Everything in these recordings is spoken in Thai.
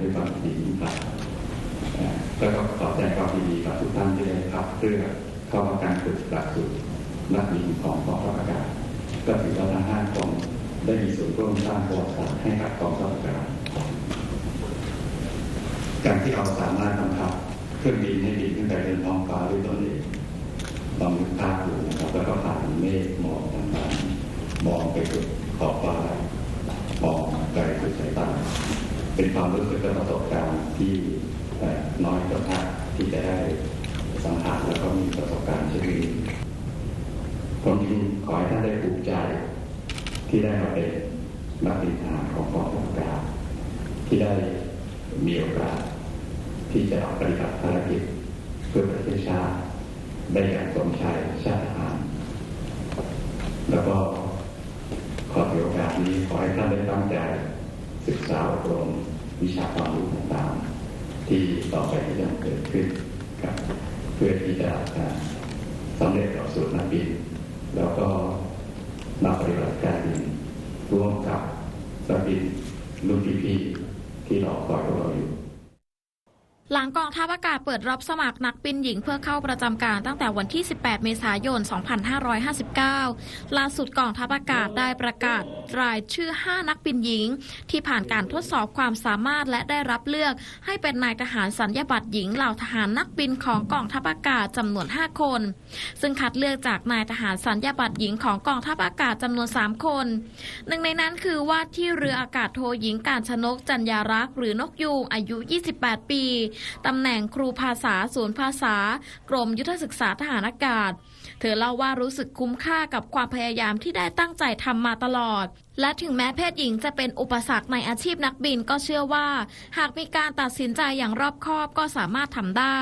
ด้วยความดีครับเอ่อแล้วก็ขอแสดงความดีกับทุกท่านที่ได้รับเพื่อเข้ารับการฝึกหลักสูตรนักบินของกองทัพอากาศก็ถือว่าทั้งห้าคนได้มีส่วนร่วมสร้างประวัติศาสตร์ให้กับกองทัพอากาศการที่เราสามารถบังคับเครื่องบินให้บินขึ้นไปบนท้องฟ้าด้วยตนเองลองนึกภาพดูนะครับแล้วก็ผ่านเมฆหมอกต่างๆมองไปสุดขอบฟ้ามองไกลสุดสายตา เป็น ความรู้สึกและประสบการณ์ที่น้อยก็ทักที่จะได้สัมผัสแล้วก็มีประสบการณ์เช่นนี้ผมจึงขอให้ท่านได้ภูมิใจที่ได้มาเป็นนักบินทารของกองทัพกาที่ได้มีโอกาสที่จะปฏิบัติภารกิจเพื่อประเทศชาติได้อย่างสมชายชาติทหารแล้วก็ขอถือโอกาสนี้ขอให้ท่านได้ตั้งใจศึกษาอบรม วิชาความรู้ต่างๆ ที่ต่อไปที่จะเกิดขึ้นครับเพื่อที่จะสำเร็จหลักสูตรนักบิน แล้วก็นำปฏิบัติการบินร่วมกับนักบินรุ่นพี่ๆที่รอคอยพวกเราอยู่ หลังกองทัพอากาศเปิดรับสมัครนักบินหญิงเพื่อเข้าประจำการตั้งแต่วันที่ 18 เมษายน 2559 ล่าสุดกองทัพอากาศได้ประกาศรายชื่อ 5 นักบินหญิง ที่ผ่านการทดสอบความสามารถและได้รับเลือก ให้เป็นนายทหารสัญญาบัตรหญิงเหล่าทหารนักบินของกองทัพอากาศจำนวน 5 คน ซึ่งคัดเลือกจากนายทหารสัญญาบัตรหญิงของกองทัพอากาศจำนวน 3 คน หนึ่งในนั้นคือว่าที่เรืออากาศโทหญิงการชนกจัญญารักษ์หรือนกยูงอายุ 28 ปีตำแหน่งครูภาษาศูนย์ภาษา กรมยุทธศึกษาทหารอากาศ เธอเล่าว่ารู้สึกคุ้มค่ากับความพยายามที่ได้ตั้งใจทำมาตลอด และถึงแม้เพศหญิงจะเป็นอุปสรรคในอาชีพนักบินก็เชื่อว่า หากมีการตัดสินใจอย่างรอบคอบก็สามารถทำได้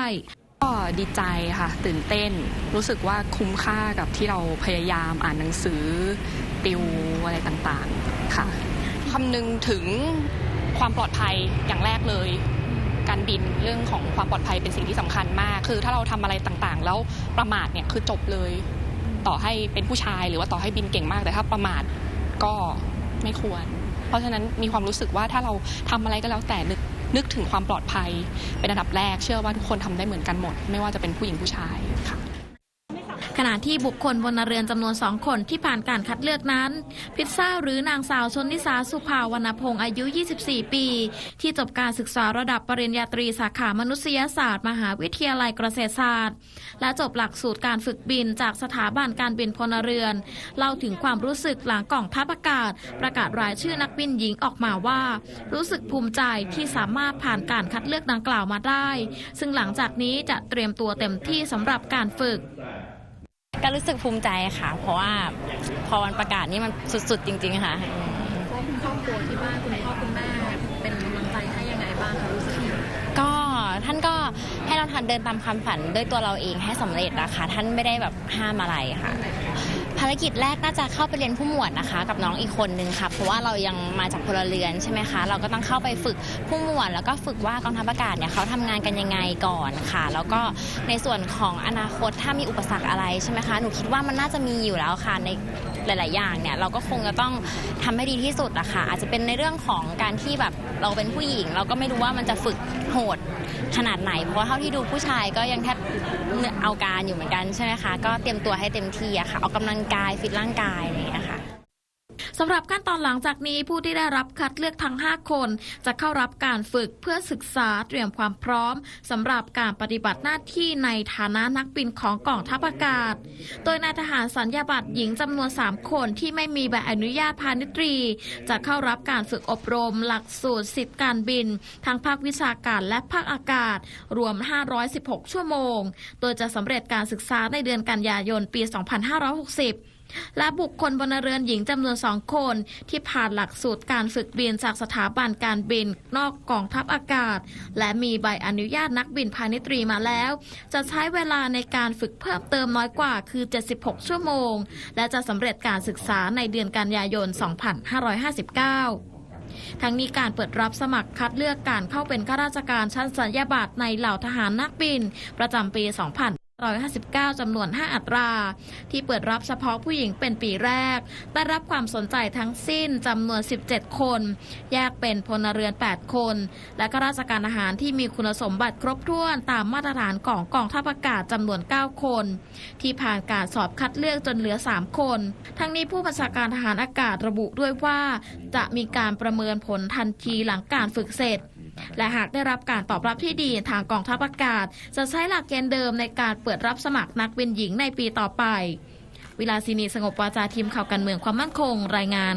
ก็ดีใจค่ะ ตื่นเต้น รู้สึกว่าคุ้มค่ากับที่เราพยายามอ่านหนังสือ ติวอะไรต่างๆค่ะคำนึงถึงความปลอดภัยอย่างแรกเลย การบินเรื่องของความปลอดภัยเป็นสิ่งที่สำคัญมาก คือถ้าเราทำอะไรต่างๆ แล้วประมาทเนี่ยคือจบเลย ต่อให้เป็นผู้ชายหรือว่าต่อให้บินเก่งมากแต่ถ้าประมาทก็ไม่ควร เพราะฉะนั้นมีความรู้สึกว่าถ้าเราทำอะไรก็แล้วแต่นึกนึกถึงความปลอดภัย เป็นอันดับแรกเชื่อว่าทุกคนทำได้เหมือนกันหมด ไม่ว่าจะเป็นผู้หญิงผู้ชายค่ะ ขณะที่บุคคลบนเรือนจำนวนสองคนที่ผ่านการคัดเลือกนั้น พิซซ่าหรือนางสาวชนนิสาสุภาวรรณพงศ์อายุ 24 ปี ที่จบการศึกษาระดับปริญญาตรีสาขามนุษยศาสตร์ มหาวิทยาลัยเกษตรศาสตร์ และจบหลักสูตรการฝึกบินจากสถาบันการบินพลเรือน เล่าถึงความรู้สึกหลังกล่องทัพอากาศ ประกาศรายชื่อนักบินหญิงออกมาว่า รู้สึกภูมิใจที่สามารถผ่านการคัดเลือกดังกล่าวมาได้ ซึ่งหลังจากนี้จะเตรียมตัวเต็มที่สำหรับการฝึก ก็รู้สึกภูมิใจค่ะ เพราะว่าพอวันประกาศนี่มันสุดๆ จริง ๆ ค่ะครอบครัวที่บ้านคุณพ่อคุณแม่เป็นกำลังใจให้ยังไงบ้างคะรู้สึกก็ท่านก็ให้เราทันเดินตามความฝันด้วยตัวเราเองให้สำเร็จนะคะท่านไม่ได้แบบห้ามอะไรค่ะ ภารกิจแรกน่าจะเข้าไปเรียนผู้หมวดนะคะ กับน้องอีกคนนึงค่ะเพราะว่าเรายังมาจากพลเรือนใช่ไหมคะ เราก็ต้องเข้าไปฝึกผู้หมวด แล้วก็ฝึกว่ากองทัพอากาศเนี่ยเขาทำงานกันยังไงก่อนค่ะ แล้วก็ในส่วนของอนาคตถ้ามีอุปสรรคอะไรใช่ไหมคะหนูคิดว่ามันน่าจะมีอยู่แล้วค่ะในหลาย ๆ อย่างเนี่ยเราก็คงจะต้องทำให้ดีที่สุดอะค่ะอาจจะเป็นในเรื่องของการที่แบบเราเป็นผู้หญิง เราก็ไม่รู้ว่ามันจะฝึก หดขนาดไหน เพราะเท่าที่ดูผู้ชายก็ยังแทบเอาการอยู่เหมือนกันใช่ไหมคะ ก็เตรียมตัวให้เต็มที่อะค่ะ ออกกำลังกายฟิตร่างกายอะไรอย่างเงี้ยค่ะ สำหรับขั้นตอนหลังจากนี้ผู้ที่ได้รับคัดเลือกทั้ง 5 คน จะเข้ารับการฝึกเพื่อศึกษาเตรียมความพร้อมสำหรับการปฏิบัติหน้าที่ในฐานะนักบินของกองทัพอากาศ โดยนายทหารสัญญาบัตรหญิงจำนวน 3 คนที่ไม่มีใบอนุญาตพาณิตรี จะเข้ารับการฝึกอบรม หลักสูตรสิทธิการบิน ทั้งภาควิชาการและภาคอากาศ รวม 516 ชั่วโมง โดยจะสำเร็จการศึกษาในเดือนกันยายนปี 2560 และบุคคลบนเรือนหญิงจำนวนสองคน ที่ผ่านหลักสูตรการฝึกบินจากสถาบันการบินนอกกองทัพอากาศ และมีใบอนุญาตนักบินพาณิตรีมาแล้ว จะใช้เวลาในการฝึกเพิ่มเติมน้อยกว่าคือ 76 ชั่วโมง และจะสำเร็จการศึกษาในเดือนกันยายน 2559ทั้งนี้การเปิดรับสมัครคัดเลือกการเข้าเป็นข้าราชการชั้นสัญญาบัตรในเหล่าทหารนักบิน ประจำปี2000 159 จำนวน 5 อัตรา ที่เปิดรับเฉพาะผู้หญิงเป็นปีแรก ได้รับความสนใจทั้งสิ้นจำนวน 17 คน แยกเป็นพลเรือน 8 คน และก็ราชการอาหารที่มีคุณสมบัติครบถ้วนตามมาตรฐานของกองทัพอากาศจำนวน 9 คน ที่ผ่านการสอบคัดเลือกจนเหลือ 3 คน ทั้งนี้ผู้บัญชาการทหารอากาศระบุด้วยว่า จะมีการประเมินผลทันทีหลังการฝึกเสร็จ และหากได้รับการตอบรับที่ดีทางกองทัพอากาศ จะใช้หลักเกณฑ์เดิมในการเปิดรับสมัครนักบินหญิงในปีต่อไป วิลาสินีสงบวาจาทีมข่าวการเมืองความมั่นคงรายงาน